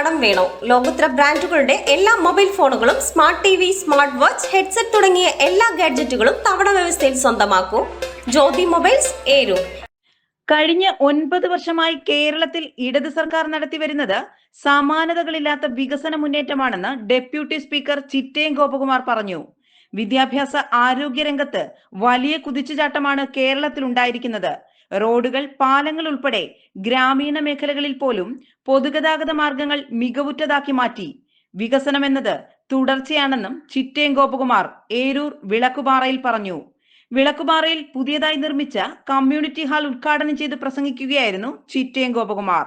കടം വേണോ? ലോകോത്തര ബ്രാൻഡുകളുടെ എല്ലാ മൊബൈൽ ഫോണുകളും smart T V smart watch headset തുടങ്ങിയ എല്ലാ ഗാഡ്ജറ്റുകളും തവണ വ്യവസ്ഥയിൽ സ്വന്തമാക്കൂ. ജ്യോതി മൊബൈൽസ് ഏരു. കഴിഞ്ഞ ഒൻപത് വർഷമായി കേരളത്തിൽ ഇടത് സർക്കാർ നടത്തിവരുന്നത് സമാനതകളില്ലാത്ത വികസന മുന്നേറ്റമാണെന്ന് ഡെപ്യൂട്ടി സ്പീക്കർ ചിറ്റേൻ ഗോപകുമാർ പറഞ്ഞു. വിദ്യാഭ്യാസ ആരോഗ്യ രംഗത്ത് വലിയ കുതിച്ചുചാട്ടമാണ് കേരളത്തിൽ ഉണ്ടായിരിക്കുന്നത് റോഡുകൾ പാലങ്ങൾ ഉൾപ്പെടെ ഗ്രാമീണ മേഖലകളിൽ പോലും പൊതുഗതാഗത മാർഗങ്ങൾ മികവുറ്റതാക്കി മാറ്റി. വികസനം എന്നത് തുടർച്ചയാണെന്നും ചിറ്റേം ഗോപകുമാർ ഏരൂർ വിളക്കുപാറയിൽ പറഞ്ഞു. വിളക്കുപാറയിൽ പുതിയതായി നിർമ്മിച്ച കമ്മ്യൂണിറ്റി ഹാൾ ഉദ്ഘാടനം ചെയ്ത് പ്രസംഗിക്കുകയായിരുന്നു ചിറ്റേൻ ഗോപകുമാർ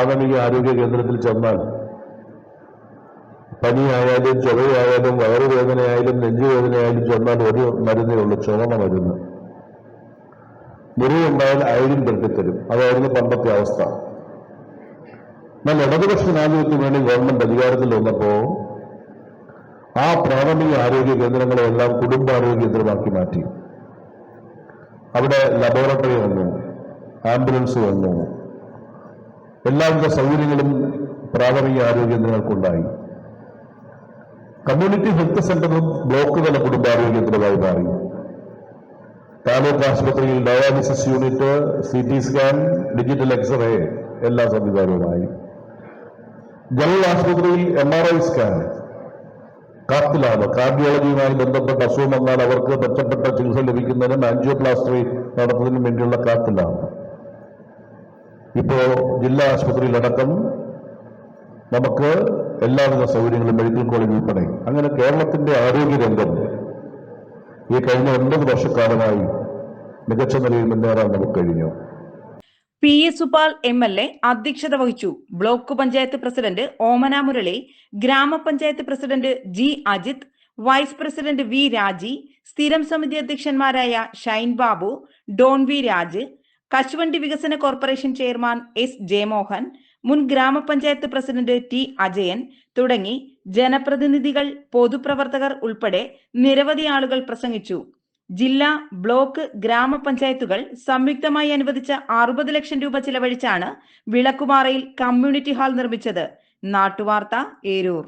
പ്രാഥമിക ആരോഗ്യ കേന്ദ്രത്തിൽ ചെന്നാൽ പനിയായാലും ചുവയായാലും വയറുവേദനയായാലും നെഞ്ചുവേദനയായാലും ചെന്നാൽ ഒരു മരുന്നേ ഉള്ളൂ ചുവന്ന മരുന്ന്. മുറിവുണ്ടായാൽ അയലും പെട്ടിത്തരും അതായിരുന്നു പണ്ടത്തെ അവസ്ഥ. എന്നാൽ ഇടതുപക്ഷ രാജ്യത്തിന് വേണ്ടി ഗവൺമെന്റ് അധികാരത്തിൽ വന്നപ്പോ ആ പ്രാഥമിക ആരോഗ്യ കേന്ദ്രങ്ങളെല്ലാം കുടുംബാരോഗ്യ കേന്ദ്രമാക്കി മാറ്റി. അവിടെ ലബോറട്ടറി വന്നു ആംബുലൻസ് വന്നു. എല്ലാവിധ സൗകര്യങ്ങളും പ്രാഥമിക ആരോഗ്യ കേന്ദ്രങ്ങൾക്കുണ്ടായി കമ്മ്യൂണിറ്റി ഹെൽത്ത് സെന്ററും ബ്ലോക്ക് തല കുടുംബാരോഗ്യ കേന്ദ്രമായി മാറി. താലൂക്ക് ആശുപത്രിയിൽ dialysis unit C T scan digital x-ray എല്ലാ സംവിധാനവുമായി. ജനറൽ ആശുപത്രിയിൽ എം ആർ ഐ സ്കാൻ. കാത്തിലാണ്. കാർഡിയോളജിയുമായി ബന്ധപ്പെട്ട അസുഖം വന്നാൽ അവർക്ക് മെച്ചപ്പെട്ട ചികിത്സ ലഭിക്കുന്നതിനും ആൻജിയോപ്ലാസ്റ്റി നടത്തുന്നതിനും വേണ്ടിയുള്ള കാത്തിലാണ്. ഇപ്പോ ജില്ലാ ആശുപത്രിയിലടക്കം നമുക്ക് എല്ലാവിധ സൗകര്യങ്ങളും മെഡിക്കൽ കോളേജ് ഉൾപ്പെടെ. അങ്ങനെ കേരളത്തിന്റെ ആരോഗ്യ രംഗം ഈ കഴിഞ്ഞ ഒൻപത് വർഷക്കാലമായി മികച്ച നിലയിൽ മുന്നേറാൻ നമുക്ക് കഴിഞ്ഞു. P S Supal M L A അധ്യക്ഷത വഹിച്ചു. ബ്ലോക്ക് പഞ്ചായത്ത് പ്രസിഡന്റ് ഓമന മുരളി ഗ്രാമപഞ്ചായത്ത് president G Ajith vice president V Raji സ്ഥിരം സമിതി അധ്യക്ഷന്മാരായ ഷൈൻ ബാബു ഡോൺ വി രാജ് കശുവണ്ടി വികസന കോർപ്പറേഷൻ ചെയർമാൻ എസ് ജയമോഹൻ മുൻ ഗ്രാമപഞ്ചായത്ത് പ്രസിഡന്റ് ടി അജയൻ തുടങ്ങി ജനപ്രതിനിധികൾ പൊതുപ്രവർത്തകർ ഉൾപ്പെടെ നിരവധി ആളുകൾ പ്രസംഗിച്ചു. ജില്ലാ ബ്ലോക്ക് ഗ്രാമപഞ്ചായത്തുകൾ സംയുക്തമായി അനുവദിച്ച അറുപത് ലക്ഷം രൂപ ചിലവഴിച്ചാണ് വിളക്കുമാറയിൽ കമ്മ്യൂണിറ്റി ഹാൾ നിർമ്മിച്ചത്. നാട്ടുവാർത്ത ഏരൂർ.